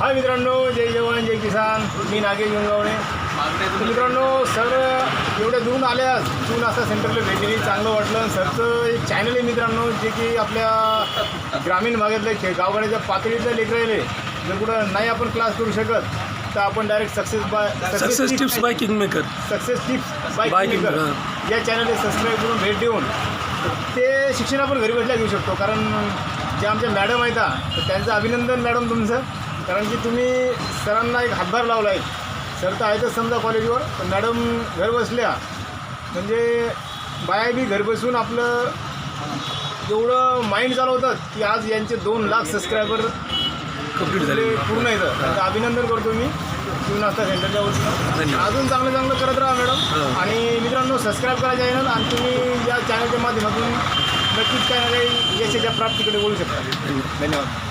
हाय मित्रांनो जय जवान जय किसान. मी नागेश गंगावणे. तर मित्रांनो सर एवढ्या दूरून आल्या जून असा सेंटरला भेट दिली चांगलं वाटलं. सरचं एक चॅनल आहे मित्रांनो जे की आपल्या ग्रामीण भागातले खे गावगाड्याच्या पातळीतल्या लेकर राहिले जर कुठं नाही आपण क्लास करू शकत तर आपण direct success by success tips by king maker success tips by King, या चॅनलला सबस्क्राईब करून भेट देऊन ते शिक्षण आपण घरी बसल्या घेऊ शकतो. कारण जे आमच्या मॅडम आहेत तर त्यांचं अभिनंदन मॅडम तुमचं. कारण की तुम्ही सरांना एक हातभार लावला आहे सर तर आहेतच समजा कॉलेजवर पण मॅडम घर बसल्या म्हणजे बाया बी घर बसून आपलं एवढं माइंड चालवतात की आज यांचे दोन लाख सबस्क्रायबर कंप्लीट झाले. पूर्ण येतं त्यांचं अभिनंदन करतो मी शिवनास्ता सेंटरच्या वतीनं. अजून चांगलं चांगलं करत राहा मॅडम. आणि मित्रांनो सबस्क्राईब करा चॅनल आणि तुम्ही या चॅनलच्या माध्यमातून नक्कीच काय ना काही यशाच्या प्राप्तीकडे बोलू शकता. धन्यवाद.